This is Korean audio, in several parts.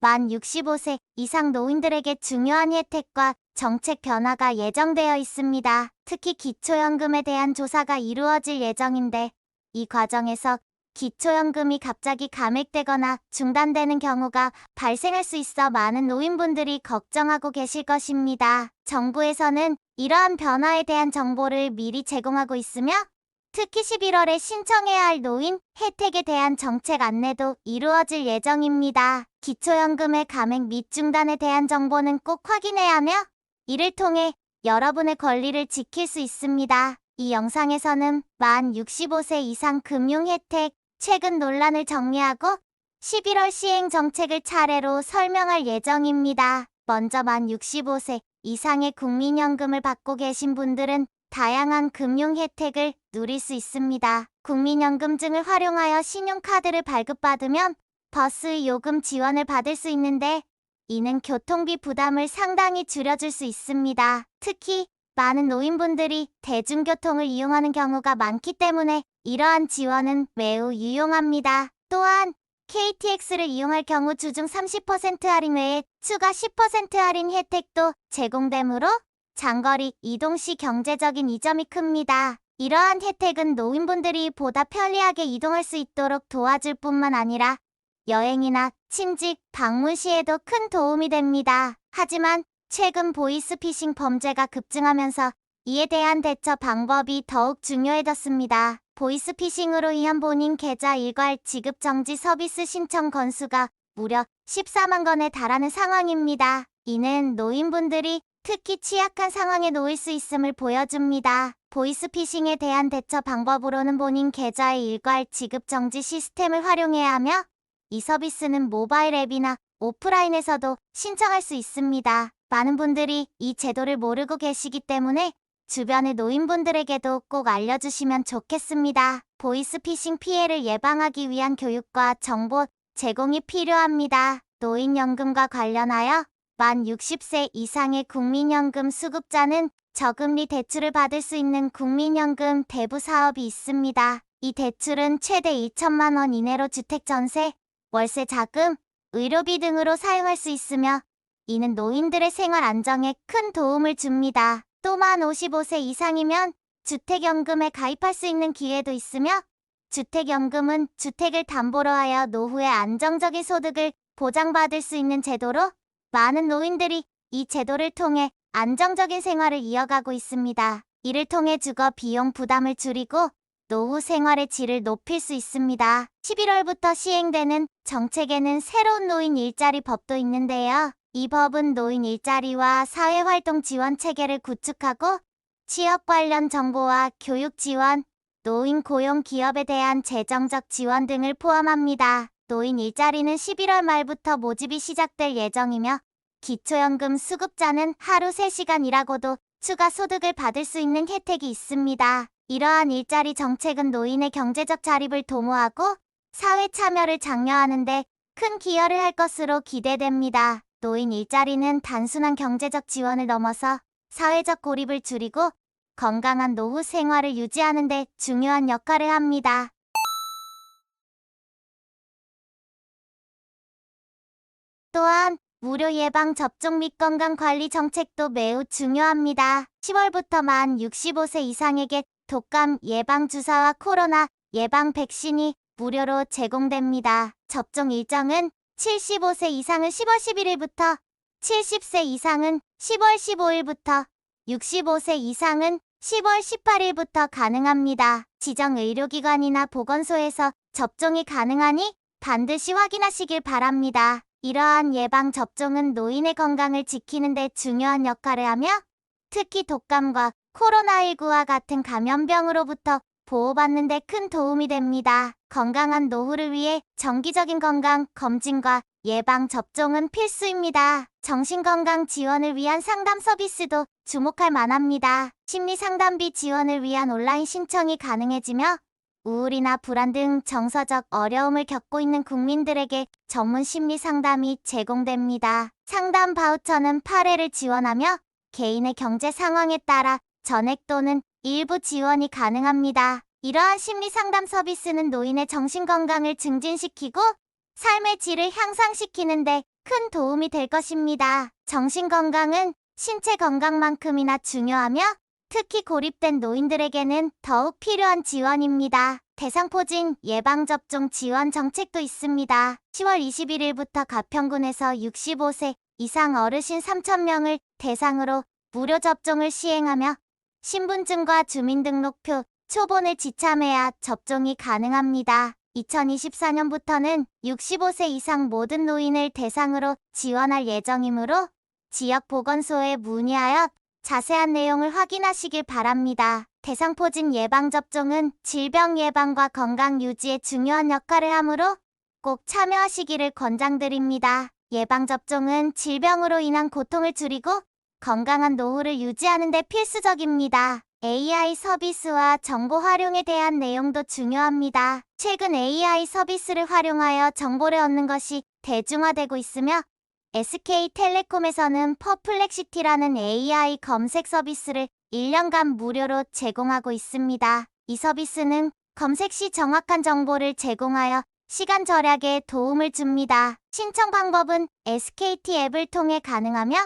만 65세 이상 노인들에게 중요한 혜택과 정책 변화가 예정되어 있습니다. 특히 기초연금에 대한 조사가 이루어질 예정인데 이 과정에서 기초연금이 갑자기 감액되거나 중단되는 경우가 발생할 수 있어 많은 노인분들이 걱정하고 계실 것입니다. 정부에서는 이러한 변화에 대한 정보를 미리 제공하고 있으며 특히 11월에 신청해야 할 노인 혜택에 대한 정책 안내도 이루어질 예정입니다. 기초연금의 감액 및 중단에 대한 정보는 꼭 확인해야 하며 이를 통해 여러분의 권리를 지킬 수 있습니다. 이 영상에서는 만 65세 이상 금융 혜택 최근 논란을 정리하고 11월 시행 정책을 차례로 설명할 예정입니다. 먼저 만 65세 이상의 국민연금을 받고 계신 분들은 다양한 금융 혜택을 누릴 수 있습니다. 국민연금증을 활용하여 신용카드를 발급받으면 버스 요금 지원을 받을 수 있는데 이는 교통비 부담을 상당히 줄여줄 수 있습니다. 특히 많은 노인분들이 대중교통을 이용하는 경우가 많기 때문에 이러한 지원은 매우 유용합니다. 또한 KTX를 이용할 경우 주중 30% 할인 외에 추가 10% 할인 혜택도 제공되므로 장거리 이동 시 경제적인 이점이 큽니다. 이러한 혜택은 노인분들이 보다 편리하게 이동할 수 있도록 도와줄 뿐만 아니라 여행이나 친직, 방문 시에도 큰 도움이 됩니다. 하지만 최근 보이스피싱 범죄가 급증하면서 이에 대한 대처 방법이 더욱 중요해졌습니다. 보이스피싱으로 인한 본인 계좌 일괄 지급 정지 서비스 신청 건수가 무려 14만 건에 달하는 상황입니다. 이는 노인분들이 특히 취약한 상황에 놓일 수 있음을 보여줍니다. 보이스피싱에 대한 대처 방법으로는 본인 계좌의 일괄 지급 정지 시스템을 활용해야 하며 이 서비스는 모바일 앱이나 오프라인에서도 신청할 수 있습니다. 많은 분들이 이 제도를 모르고 계시기 때문에 주변의 노인분들에게도 꼭 알려주시면 좋겠습니다. 보이스피싱 피해를 예방하기 위한 교육과 정보 제공이 필요합니다. 노인연금과 관련하여 만 60세 이상의 국민연금 수급자는 저금리 대출을 받을 수 있는 국민연금 대부 사업이 있습니다. 이 대출은 최대 2천만 원 이내로 주택 전세, 월세 자금, 의료비 등으로 사용할 수 있으며 이는 노인들의 생활 안정에 큰 도움을 줍니다. 또 만 55세 이상이면 주택연금에 가입할 수 있는 기회도 있으며 주택연금은 주택을 담보로 하여 노후에 안정적인 소득을 보장받을 수 있는 제도로 많은 노인들이 이 제도를 통해 안정적인 생활을 이어가고 있습니다. 이를 통해 주거 비용 부담을 줄이고 노후 생활의 질을 높일 수 있습니다. 11월부터 시행되는 정책에는 새로운 노인 일자리 법도 있는데요. 이 법은 노인 일자리와 사회활동 지원 체계를 구축하고 취업 관련 정보와 교육 지원, 노인 고용 기업에 대한 재정적 지원 등을 포함합니다. 노인 일자리는 11월 말부터 모집이 시작될 예정이며 기초연금 수급자는 하루 3시간 일하고도 추가 소득을 받을 수 있는 혜택이 있습니다. 이러한 일자리 정책은 노인의 경제적 자립을 도모하고 사회 참여를 장려하는 데 큰 기여를 할 것으로 기대됩니다. 노인 일자리는 단순한 경제적 지원을 넘어서 사회적 고립을 줄이고 건강한 노후 생활을 유지하는 데 중요한 역할을 합니다. 또한 무료 예방 접종 및 건강 관리 정책도 매우 중요합니다. 10월부터 만 65세 이상에게 독감 예방 주사와 코로나 예방 백신이 무료로 제공됩니다. 접종 일정은 75세 이상은 10월 11일부터 70세 이상은 10월 15일부터 65세 이상은 10월 18일부터 가능합니다. 지정 의료기관이나 보건소에서 접종이 가능하니 반드시 확인하시길 바랍니다. 이러한 예방 접종은 노인의 건강을 지키는 데 중요한 역할을 하며 특히 독감과 코로나19와 같은 감염병으로부터 보호받는 데 큰 도움이 됩니다. 건강한 노후를 위해 정기적인 건강 검진과 예방 접종은 필수입니다. 정신건강 지원을 위한 상담 서비스도 주목할 만합니다. 심리상담비 지원을 위한 온라인 신청이 가능해지며 우울이나 불안 등 정서적 어려움을 겪고 있는 국민들에게 전문 심리 상담이 제공됩니다. 상담 바우처는 8회를 지원하며 개인의 경제 상황에 따라 전액 또는 일부 지원이 가능합니다. 이러한 심리 상담 서비스는 노인의 정신 건강을 증진시키고 삶의 질을 향상시키는데 큰 도움이 될 것입니다. 정신 건강은 신체 건강만큼이나 중요하며 특히 고립된 노인들에게는 더욱 필요한 지원입니다. 대상포진 예방접종 지원 정책도 있습니다. 10월 21일부터 가평군에서 65세 이상 어르신 3,000명을 대상으로 무료 접종을 시행하며 신분증과 주민등록표, 초본을 지참해야 접종이 가능합니다. 2024년부터는 65세 이상 모든 노인을 대상으로 지원할 예정이므로 지역 보건소에 문의하여 자세한 내용을 확인하시길 바랍니다. 대상포진 예방접종은 질병 예방과 건강 유지에 중요한 역할을 하므로 꼭 참여하시기를 권장드립니다. 예방접종은 질병으로 인한 고통을 줄이고 건강한 노후를 유지하는 데 필수적입니다. AI 서비스와 정보 활용에 대한 내용도 중요합니다. 최근 AI 서비스를 활용하여 정보를 얻는 것이 대중화되고 있으며 SK텔레콤에서는 퍼플렉시티라는 AI 검색 서비스를 1년간 무료로 제공하고 있습니다. 이 서비스는 검색 시 정확한 정보를 제공하여 시간 절약에 도움을 줍니다. 신청 방법은 SKT 앱을 통해 가능하며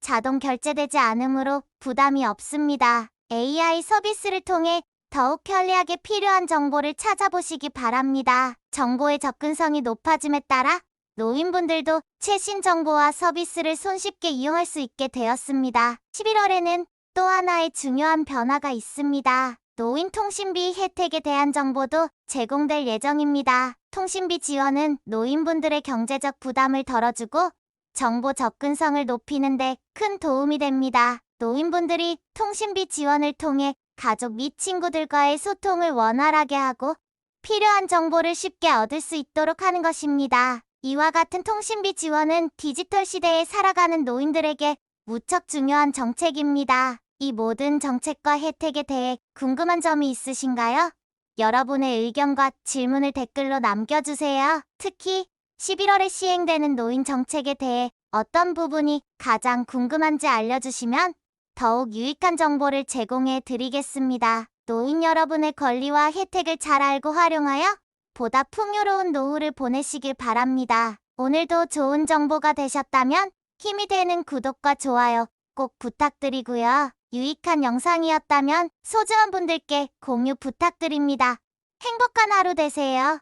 자동 결제되지 않으므로 부담이 없습니다. AI 서비스를 통해 더욱 편리하게 필요한 정보를 찾아보시기 바랍니다. 정보의 접근성이 높아짐에 따라 노인분들도 최신 정보와 서비스를 손쉽게 이용할 수 있게 되었습니다. 11월에는 또 하나의 중요한 변화가 있습니다. 노인 통신비 혜택에 대한 정보도 제공될 예정입니다. 통신비 지원은 노인분들의 경제적 부담을 덜어주고 정보 접근성을 높이는 데 큰 도움이 됩니다. 노인분들이 통신비 지원을 통해 가족 및 친구들과의 소통을 원활하게 하고 필요한 정보를 쉽게 얻을 수 있도록 하는 것입니다. 이와 같은 통신비 지원은 디지털 시대에 살아가는 노인들에게 무척 중요한 정책입니다. 이 모든 정책과 혜택에 대해 궁금한 점이 있으신가요? 여러분의 의견과 질문을 댓글로 남겨주세요. 특히 11월에 시행되는 노인 정책에 대해 어떤 부분이 가장 궁금한지 알려주시면 더욱 유익한 정보를 제공해 드리겠습니다. 노인 여러분의 권리와 혜택을 잘 알고 활용하여 보다 풍요로운 노후를 보내시길 바랍니다. 오늘도 좋은 정보가 되셨다면 힘이 되는 구독과 좋아요 꼭 부탁드리고요. 유익한 영상이었다면 소중한 분들께 공유 부탁드립니다. 행복한 하루 되세요.